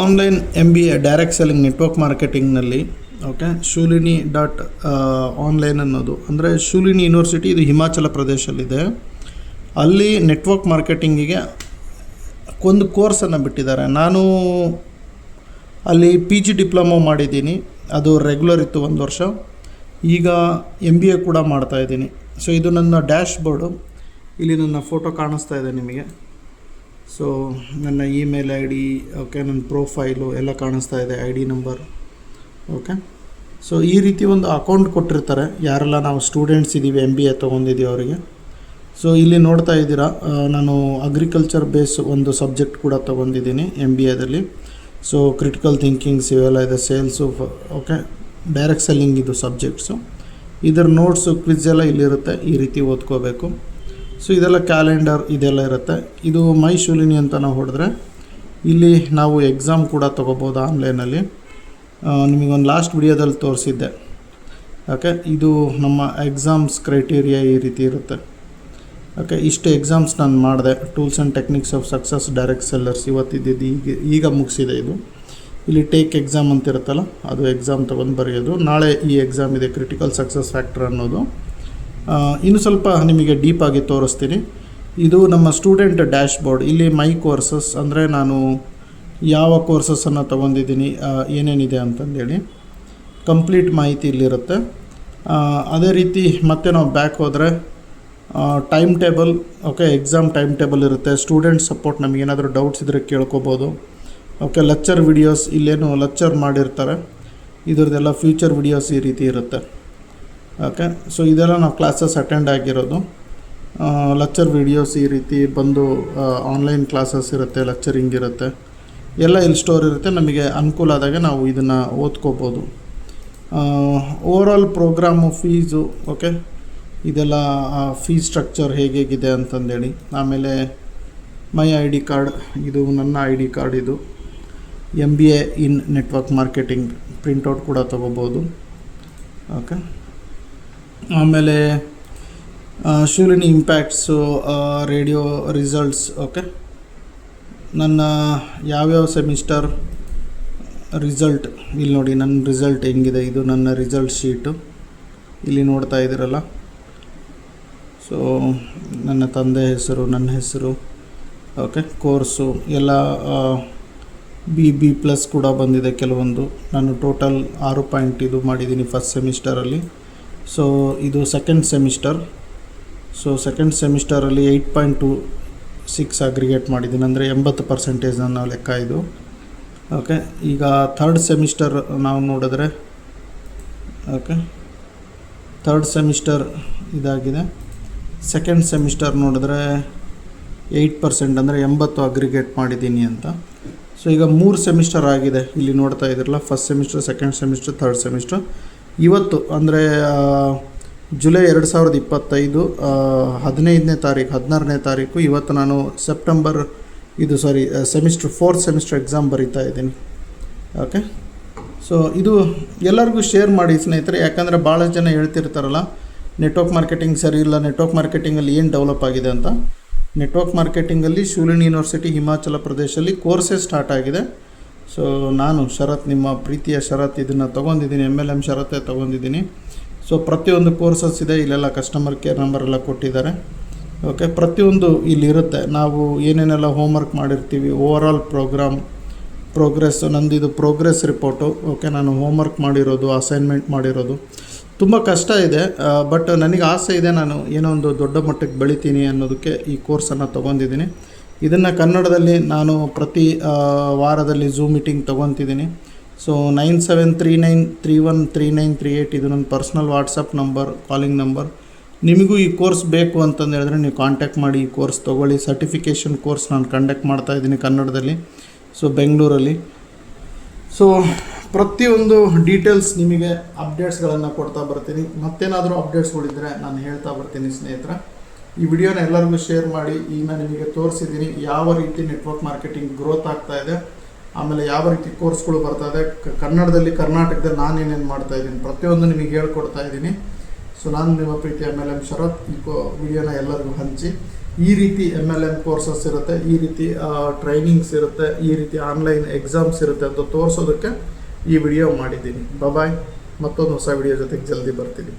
Online M B A direct selling network ಮಾರ್ಕೆಟಿಂಗ್ನಲ್ಲಿ okay Shoolini dot online ಅನ್ನೋದು. ಅಂದರೆ Shoolini university ಇದು ಹಿಮಾಚಲ ಪ್ರದೇಶಲ್ಲಿದೆ. ಅಲ್ಲಿ ನೆಟ್ವರ್ಕ್ ಮಾರ್ಕೆಟಿಂಗಿಗೆ ಒಂದು ಕೋರ್ಸನ್ನು ಬಿಟ್ಟಿದ್ದಾರೆ. ನಾನು ಅಲ್ಲಿ ಪಿ ಜಿ ಡಿಪ್ಲೊಮೊ ಮಾಡಿದ್ದೀನಿ. ಅದು ರೆಗ್ಯುಲರ್ ಇತ್ತು ಒಂದು ವರ್ಷ. ಈಗ ಎಂ ಬಿ ಎ ಕೂಡ ಮಾಡ್ತಾಯಿದ್ದೀನಿ ಸೊ ಇದು ನನ್ನ ಡ್ಯಾಶ್ ಬೋರ್ಡು ಇಲ್ಲಿ ನನ್ನ ಫೋಟೋ ಕಾಣಿಸ್ತಾ ಇದೆ ನಿಮಗೆ. ಸೊ ನನ್ನ ಇಮೇಲ್ ಐ ಡಿ ಓಕೆ ನನ್ನ ಪ್ರೊಫೈಲು ಎಲ್ಲ ಕಾಣಿಸ್ತಾ ಇದೆ I D number okay so ಈ ರೀತಿ ಒಂದು ಅಕೌಂಟ್ ಕೊಟ್ಟಿರ್ತಾರೆ. ಯಾರೆಲ್ಲ ನಾವು ಸ್ಟೂಡೆಂಟ್ಸ್ ಇದ್ದೀವಿ ಎಂ ಬಿ ಎ ತೊಗೊಂಡಿದ್ದೀವಿ ಅವರಿಗೆ. ಸೊ ಇಲ್ಲಿ ನೋಡ್ತಾ ಇದ್ದೀರಾ ನಾನು ಅಗ್ರಿಕಲ್ಚರ್ ಬೇಸ್ ಒಂದು ಸಬ್ಜೆಕ್ಟ್ ಕೂಡ ತೊಗೊಂಡಿದ್ದೀನಿ ಎಂ ಬಿ ಎದಲ್ಲಿ ಸೊ ಕ್ರಿಟಿಕಲ್ ಥಿಂಕಿಂಗ್ಸ್ ಇವೆಲ್ಲ ಇದೆ ಸೇಲ್ಸು ಓಕೆ ಡೈರೆಕ್ಟ್ ಸೆಲ್ಲಿಂಗ್ ಇದು ಸಬ್ಜೆಕ್ಟ್ಸು ಇದರ ನೋಟ್ಸು ಕ್ವಿಜ್ ಎಲ್ಲ ಇಲ್ಲಿರುತ್ತೆ, ಈ ರೀತಿ ಓದ್ಕೋಬೇಕು. ಸೊ ಇದೆಲ್ಲ ಕ್ಯಾಲೆಂಡರ್ ಇದೆಲ್ಲ ಇರುತ್ತೆ. ಇದು ಮೈ ಶೂಲಿನಿ ಅಂತ ನಾವು ಹೊಡೆದ್ರೆ, ಇಲ್ಲಿ ನಾವು ಎಕ್ಸಾಮ್ ಕೂಡ ತೊಗೋಬೋದು ಆನ್ಲೈನಲ್ಲಿ ನಿಮಗೊಂದು ಲಾಸ್ಟ್ ವಿಡಿಯೋದಲ್ಲಿ ತೋರಿಸಿದ್ದೆ. ಓಕೆ ಇದು ನಮ್ಮ ಎಕ್ಸಾಮ್ಸ್ ಕ್ರೈಟೀರಿಯಾ ಈ ರೀತಿ ಇರುತ್ತೆ. ಓಕೆ ಇಷ್ಟು ಎಕ್ಸಾಮ್ಸ್ ನಾನು ಮಾಡಿದೆ. Tools and techniques of success direct sellers ಇವತ್ತಿದ್ದು ಈಗ ಈಗ ಮುಗಿಸಿದೆ ಇದು. ಇಲ್ಲಿ ಟೇಕ್ ಎಕ್ಸಾಮ್ ಅಂತಿರುತ್ತಲ್ಲ ಅದು ಎಕ್ಸಾಮ್ ತೊಗೊಂಡು ಬರೆಯೋದು. ನಾಳೆ ಈ ಎಕ್ಸಾಮ್ ಇದೆ ಕ್ರಿಟಿಕಲ್ ಸಕ್ಸಸ್ ಫ್ಯಾಕ್ಟರ್ ಅನ್ನೋದು. ಇನ್ನು ಸ್ವಲ್ಪ ನಿಮಗೆ ಡೀಪಾಗಿ ತೋರಿಸ್ತೀನಿ. ಇದು ನಮ್ಮ ಸ್ಟೂಡೆಂಟ್ ಡ್ಯಾಶ್ ಬೋರ್ಡ್ ಇಲ್ಲಿ ಮೈ ಕೋರ್ಸಸ್ ಅಂದರೆ ನಾನು ಯಾವ ಕೋರ್ಸಸನ್ನು ತೊಗೊಂಡಿದ್ದೀನಿ ಏನೇನಿದೆ ಅಂತಂದೇಳಿ ಕಂಪ್ಲೀಟ್ ಮಾಹಿತಿ ಇಲ್ಲಿರುತ್ತೆ. ಅದೇ ರೀತಿ ಮತ್ತೆ ನಾವು ಬ್ಯಾಕ್ ಹೋದರೆ time table okay exam time table ಇರುತ್ತೆ ಸ್ಟೂಡೆಂಟ್ ಸಪೋರ್ಟ್ ನಮಗೇನಾದರೂ ಡೌಟ್ಸ್ ಇದ್ದರೆ ಕೇಳ್ಕೊಬೋದು. ಓಕೆ ಲೆಕ್ಚರ್ ವಿಡಿಯೋಸ್ ಇಲ್ಲೇನು ಲೆಕ್ಚರ್ ಮಾಡಿರ್ತಾರೆ. ಇದ್ರದ್ದೆಲ್ಲ ಫ್ಯೂಚರ್ ವಿಡಿಯೋಸ್ ಈ ರೀತಿ ಇರುತ್ತೆ. ಓಕೆ ಸೊ ಇದೆಲ್ಲ ನಾವು ಕ್ಲಾಸಸ್ ಅಟೆಂಡ್ ಆಗಿರೋದು. ಲೆಕ್ಚರ್ ವಿಡಿಯೋಸ್ ಈ ರೀತಿ ಬಂದು ಆನ್ಲೈನ್ ಕ್ಲಾಸಸ್ ಇರುತ್ತೆ ಲೆಕ್ಚರಿಂಗ್ ಇರುತ್ತೆ. ಎಲ್ಲ ಇಲ್ಲಿ ಸ್ಟೋರ್ ಇರುತ್ತೆ, ನಮಗೆ ಅನುಕೂಲ ಆದಾಗ ನಾವು ಇದನ್ನು ಓದ್ಕೋಬೋದು. ಓವರಾಲ್ ಪ್ರೋಗ್ರಾಮು ಫೀಸು ಓಕೆ ಇದೆಲ್ಲ ಫೀ ಸ್ಟ್ರಕ್ಚರ್ ಹೇಗೇಗಿದೆ ಅಂತಂದೇಳಿ. ಆಮೇಲೆ ಮೈ ಐ ಡಿ ಕಾರ್ಡ್ ಇದು ನನ್ನ ಐ ಡಿ ಕಾರ್ಡ್ ಇದು. M B A in network marketing printout ಕೂಡ ತೊಗೋಬೋದು. ಓಕೆ ಆಮೇಲೆ Shoolini impacts radio results okay ನನ್ನ ಯಾವ್ಯಾವ ಸೆಮಿಸ್ಟರ್ ರಿಸಲ್ಟ್ ಇಲ್ಲಿ ನೋಡಿ, ನನ್ನ ರಿಸಲ್ಟ್ ಹೆಂಗಿದೆ, ಇದು ನನ್ನ ರಿಸಲ್ಟ್ ಶೀಟು ಇಲ್ಲಿ ನೋಡ್ತಾ ಇದ್ದೀರಲ್ಲ? ಸೊ ನನ್ನ ತಂದೆ ಹೆಸರು, ನನ್ನ ಹೆಸರು ಓಕೆ ಕೋರ್ಸು ಎಲ್ಲ ಬಿ ಬಿ ಪ್ಲಸ್ ಕೂಡ ಬಂದಿದೆ ಕೆಲವೊಂದು. ನಾನು ಟೋಟಲ್ ಆರು ಪಾಯಿಂಟ್ ಇದು ಮಾಡಿದ್ದೀನಿ ಫಸ್ಟ್ ಸೆಮಿಸ್ಟರಲ್ಲಿ ಸೊ ಇದು second semester so second ಸೆಮಿಸ್ಟರಲ್ಲಿ eight point two six aggregate ಮಾಡಿದ್ದೀನಿ. ಅಂದರೆ ಎಂಬತ್ತು ಪರ್ಸೆಂಟೇಜ್ ನನ್ನ ಲೆಕ್ಕ ಇದು. ಓಕೆ ಈಗ ಥರ್ಡ್ ಸೆಮಿಸ್ಟರ್ ನಾವು ನೋಡಿದ್ರೆ ಓಕೆ ಥರ್ಡ್ ಸೆಮಿಸ್ಟರ್ ಇದಾಗಿದೆ. ಸೆಕೆಂಡ್ ಸೆಮಿಸ್ಟರ್ ನೋಡಿದ್ರೆ ಏಯ್ಟ್ ಪರ್ಸೆಂಟ್ ಅಂದರೆ ಎಂಬತ್ತು ಅಗ್ರಿಗೇಟ್ ಮಾಡಿದ್ದೀನಿ ಅಂತ. ಸೊ ಈಗ ಮೂರು ಸೆಮಿಸ್ಟರ್ ಆಗಿದೆ. ಇಲ್ಲಿ ನೋಡ್ತಾ ಇದ್ದೀರಲ್ಲ first semester second semester third semester ಇವತ್ತು, ಅಂದರೆ ಜುಲೈ ಎರಡು ಸಾವಿರದ ಇಪ್ಪತ್ತೈದು ಹದಿನೈದನೇ ತಾರೀಕು, ಹದಿನಾರನೇ ತಾರೀಕು, ಇವತ್ತು ನಾನು ಸೆಪ್ಟೆಂಬರ್, ಇದು sorry semester fourth semester exam ಬರೀತಾ ಇದ್ದೀನಿ. ಓಕೆ ಸೊ ಇದು ಎಲ್ಲರಿಗೂ ಶೇರ್ ಮಾಡಿ ಸ್ನೇಹಿತರೆ, ಯಾಕಂದರೆ ಭಾಳ ಜನ ಹೇಳ್ತಿರ್ತಾರಲ್ಲ ನೆಟ್ವರ್ಕ್ ಮಾರ್ಕೆಟಿಂಗ್ ಸರಿ ಇಲ್ಲ ನೆಟ್ವರ್ಕ್ ಮಾರ್ಕೆಟಿಂಗಲ್ಲಿ ಏನು ಡೆವಲಪ್ ಆಗಿದೆ ಅಂತ. ನೆಟ್ವರ್ಕ್ ಮಾರ್ಕೆಟಿಂಗಲ್ಲಿ ಶೂಲಿನ್ ಯೂನಿವರ್ಸಿಟಿ ಹಿಮಾಚಲ ಪ್ರದೇಶದಲ್ಲಿ ಕೋರ್ಸೇ ಸ್ಟಾರ್ಟ್ ಆಗಿದೆ. ಸೊ ನಾನು ಶರತ್, ನಿಮ್ಮ ಪ್ರೀತಿಯ ಶರತ್ ಇದನ್ನು ತೊಗೊಂಡಿದ್ದೀನಿ ಎಂ ಎಲ್ ಎಂ ಶರತ್ತೇ ತೊಗೊಂಡಿದ್ದೀನಿ. ಸೊ ಪ್ರತಿಯೊಂದು ಕೋರ್ಸಸ್ ಇದೆ, ಇಲ್ಲೆಲ್ಲ ಕಸ್ಟಮರ್ ಕೇರ್ ನಂಬರ್ ಎಲ್ಲ ಕೊಟ್ಟಿದ್ದಾರೆ. ಓಕೆ ಪ್ರತಿಯೊಂದು ಇಲ್ಲಿರುತ್ತೆ. ನಾವು ಏನೇನೆಲ್ಲ ಹೋಮ್ವರ್ಕ್ ಮಾಡಿರ್ತೀವಿ ಓವರ್ ಪ್ರೋಗ್ರಾಮ್ ಪ್ರೋಗ್ರೆಸ್ ನಂದಿದು ಪ್ರೋಗ್ರೆಸ್ ರಿಪೋರ್ಟು ಓಕೆ ನಾನು ಹೋಮ್ವರ್ಕ್ ಮಾಡಿರೋದು ಅಸೈನ್ಮೆಂಟ್ ಮಾಡಿರೋದು. ತುಂಬ ಕಷ್ಟ ಇದೆ ಬಟ್ ನನಗೆ ಆಸೆ ಇದೆ, ನಾನು ಏನೋ ಒಂದು ದೊಡ್ಡ ಮಟ್ಟಕ್ಕೆ ಬೆಳಿತೀನಿ ಅನ್ನೋದಕ್ಕೆ ಈ ಕೋರ್ಸನ್ನು ತೊಗೊಂಡಿದ್ದೀನಿ. ಇದನ್ನು ಕನ್ನಡದಲ್ಲಿ ನಾನು ಪ್ರತಿ ವಾರದಲ್ಲಿ Zoom meeting ತೊಗೊತಿದ್ದೀನಿ. So nine seven three nine three one three nine three eight ಇದು ನನ್ನ personal WhatsApp number calling number ನಿಮಗೂ ಈ ಕೋರ್ಸ್ ಬೇಕು ಅಂತಂದು ಹೇಳಿದ್ರೆ ನೀವು ಕಾಂಟ್ಯಾಕ್ಟ್ ಮಾಡಿ ಈ ಕೋರ್ಸ್ ತೊಗೊಳ್ಳಿ. ಸರ್ಟಿಫಿಕೇಷನ್ ಕೋರ್ಸ್ ನಾನು ಕಂಡಕ್ಟ್ ಮಾಡ್ತಾ ಇದ್ದೀನಿ ಕನ್ನಡದಲ್ಲಿ ಸೊ ಬೆಂಗಳೂರಲ್ಲಿ ಸೊ ಪ್ರತಿಯೊಂದು ಡೀಟೇಲ್ಸ್ ನಿಮಗೆ ಅಪ್ಡೇಟ್ಸ್ಗಳನ್ನು ಕೊಡ್ತಾ ಬರ್ತೀನಿ. ಮತ್ತೇನಾದರೂ ಅಪ್ಡೇಟ್ಸ್ಗಳಿದ್ದರೆ ನಾನು ಹೇಳ್ತಾ ಬರ್ತೀನಿ ಸ್ನೇಹಿತರೆ. ಈ ವಿಡಿಯೋನ ಎಲ್ಲರಿಗೂ ಶೇರ್ ಮಾಡಿ ಈಗ ನಾನು ನಿಮಗೆ ತೋರಿಸಿದ್ದೀನಿ ಯಾವ ರೀತಿ ನೆಟ್ವರ್ಕ್ ಮಾರ್ಕೆಟಿಂಗ್ ಗ್ರೋತ್ ಆಗ್ತಾ ಇದೆ, ಆಮೇಲೆ ಯಾವ ರೀತಿ ಕೋರ್ಸ್ಗಳು ಬರ್ತಾ ಇದೆ. ಕನ್ನಡದಲ್ಲಿ, ಕರ್ನಾಟಕದಲ್ಲಿ ನಾನು ಏನೇನು ಮಾಡ್ತಾ ಇದ್ದೀನಿ, ಪ್ರತಿಯೊಂದು ನಿಮಗೆ ಹೇಳ್ಕೊಡ್ತಾ ಇದ್ದೀನಿ. ಸೊ ನಾನು ನಿಮ್ಮ ಪ್ರೀತಿ ಎಂ ಶರತ್, ಈ ಕೋ, ವಿಡಿಯೋನ ಎಲ್ಲರಿಗೂ ಹಂಚಿ. ಈ ರೀತಿ ಎಂ ಎಲ್ ಎಂ ಕೋರ್ಸಸ್ ಇರುತ್ತೆ, ಈ ರೀತಿ ಟ್ರೈನಿಂಗ್ಸ್ ಇರುತ್ತೆ, ಈ ರೀತಿ ಆನ್ಲೈನ್ ಎಕ್ಸಾಮ್ಸ್ ಇರುತ್ತೆ ಅಂತ ತೋರಿಸೋದಕ್ಕೆ ಈ ವಿಡಿಯೋ ಮಾಡಿದ್ದೀನಿ. ಬಾಯ್ ಮತ್ತೊಂದು ಹೊಸ ವಿಡಿಯೋ ಜೊತೆಗೆ ಜಲ್ದಿ ಬರ್ತೀನಿ.